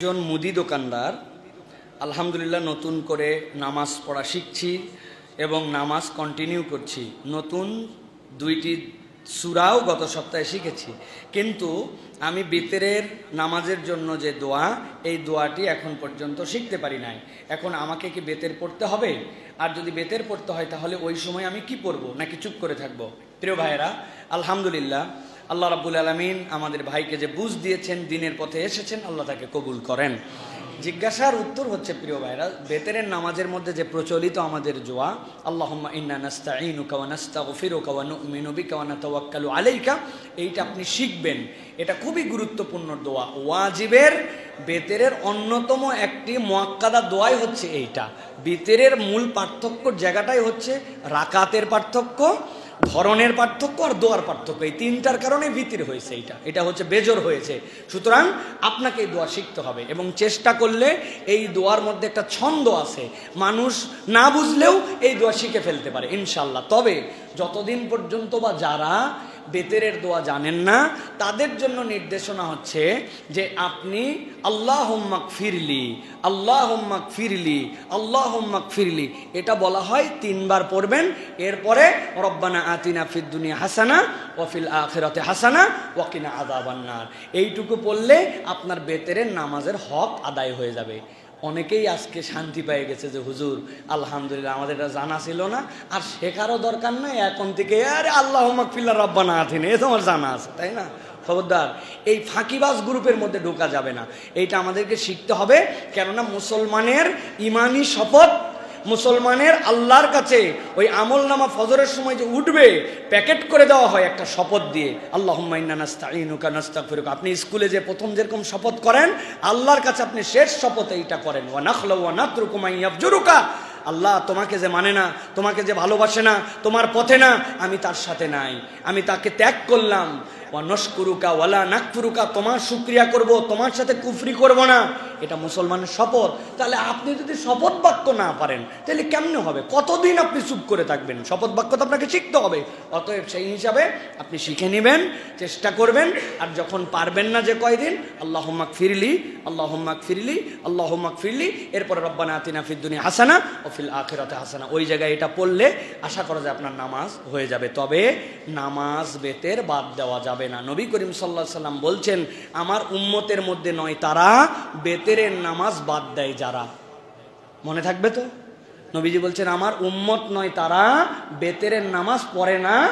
একজন মুদি দোকানদার, আলহামদুলিল্লাহ নতুন করে নামাজ পড়া শিখছি এবং নামাজ কন্টিনিউ করছি। নতুন দুইটি সুরাও গত সপ্তাহে শিখেছি। কিন্তু আমি বেতেরের নামাজের জন্য যে দোয়া, এই দোয়াটি এখন পর্যন্ত শিখতে পারি নাই। এখন আমাকে কি বেতের পড়তে হবে? আর যদি বেতের পড়তে হয় তাহলে ওই সময় আমি কি পড়ব? নাকি চুপ করে থাকব? প্রিয় ভাইয়েরা, আলহামদুলিল্লাহ আল্লাহ রাব্বুল আলমিন আমাদের ভাইকে যে বুঝ দিয়েছেন, দিনের পথে এসেছেন, আল্লাহ তাকে কবুল করেন। জিজ্ঞাসার উত্তর হচ্ছে, প্রিয় ভাইরা, বেতেরের নামাজের মধ্যে যে প্রচলিত আমাদের জোয়া, আল্লাহুম্মা ইন্না নাস্তাঈনুকা ওয়া নাস্তাগফিরুকা ওয়া নু'মিনু বিকা ওয়া নাতাওয়াক্কালু আলাইকা, এইটা আপনি শিখবেন। এটা খুবই গুরুত্বপূর্ণ দোয়া। ওয়াজিবের বেতেরের অন্যতম একটি মোয়াক্কাদা দোয়াই হচ্ছে এইটা। বেতেরের মূল পার্থক্য জায়গাটাই হচ্ছে রাকাতের পার্থক্য ধরনের পার্থক্য আর দোয়ার পার্থক্য। এই তিনটার কারণে ভিতির হয়েছে এটা। এটা হচ্ছে বেজর হয়েছে। সুতরাং আপনাকে এই দোয়া শিখতে হবে এবং চেষ্টা করলে এই দোয়ার মধ্যে একটা ছন্দ আছে। মানুষ না বুঝলেও এই দোয়া শিখে ফেলতে পারে ইনশাল্লাহ তবে যতদিন পর্যন্ত বা যারা বেতেরের দোয়া জানেন না, তাদের জন্য নির্দেশনা হচ্ছে যে আপনি আল্লাহ হোম্মাক ফিরলি আল্লাহ হোম্মাক ফিরলি আল্লাহ হোম্মাক ফিরলি এটা বলা হয় তিনবার পড়বেন, এরপরে রব্বানা আতিনা ফিদ দুনিয়া হাসানা ওয়াফিল আখেরাতে হাসানা ওয়াকিনা আদাবান্নার এইটুকু পড়লে আপনার বেতেরের নামাজের হক আদায় হয়ে যাবে। অনেকেই আজকে শান্তি পেয়ে গেছে যে, হুজুর, আলহামদুলিল্লাহ, আমাদের এটা জানা ছিল না। আর শেখারও দরকার নাই, এখন থেকে, আরে আল্লাহ মাকফিল্লা রব্বানা আথিনে এ তোমার জানা আছে, তাই না? খবরদার, এই ফাঁকিবাজ গ্রুপের মধ্যে ঢোকা যাবে না। এইটা আমাদেরকে শিখতে হবে, কেননা মুসলমানের ইমানি শপথ মুসলমানের আল্লাহর কাছে ওই আমল নামা ফজরের সময় যে উঠবে, প্যাকেট করে দেওয়া হয় একটা শপথ দিয়ে। আল্লাহ নাস্তা আপনি স্কুলে যে প্রথম যেরকম শপথ করেন, আল্লাহর কাছে আপনি শেষ শপথ এইটা করেন। ওয়া নাখলা আল্লাহ তোমাকে যে মানে না, তোমাকে যে ভালোবাসে না, তোমার পথে না, আমি তার সাথে নাই। আমি তাকে ত্যাগ করলাম। নস্কুরুকা ওয়ালা নাকফুরুকা, তোমার শুক্রিয়া করব, তোমার সাথে কুফরি করব না। এটা মুসলমানের শপথ। তাহলে আপনি যদি শপথ বাক্য না পারেন, তাহলে কেমনে হবে? কতদিন আপনি চুপ করে থাকবেন? শপথ বাক্য তো আপনাকে শিখতে হবে। অতএব সেই হিসাবে আপনি শিখে নেবেন, চেষ্টা করবেন, আর যখন পারবেন না যে কয়দিন আল্লাহ হোম্মাক ফিরলি আল্লাহ হোম্মাক ফিরলি আল্লাহ হোম্মাক ফিরলি এরপরে রব্বানা আতিনা ফিদ্দুনি হাসানা ও ফিল আখেরাতে হাসানা। ওই জায়গায় এটা পড়লে আশা করা যায় আপনার নামাজ হয়ে যাবে। তবে নামাজ বেতের বাদ দেওয়া যাবে না। নবী করিম সাল্লাহ সাল্লাম বলছেন, আমার উম্মতের মধ্যে নয়, তারা বেতেরের নামাজ বাদ দেয় যারা। মনে থাকবে তো? নবীজি বলছেন, আমার উম্মত নয়, তারা বেতেরের নামাজ পড়ে না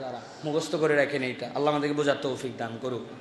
যারা। মুখস্থ করে রাখেন এইটা। আল্লাহ আমাদেরকে বোঝার তৌফিক দান করুক।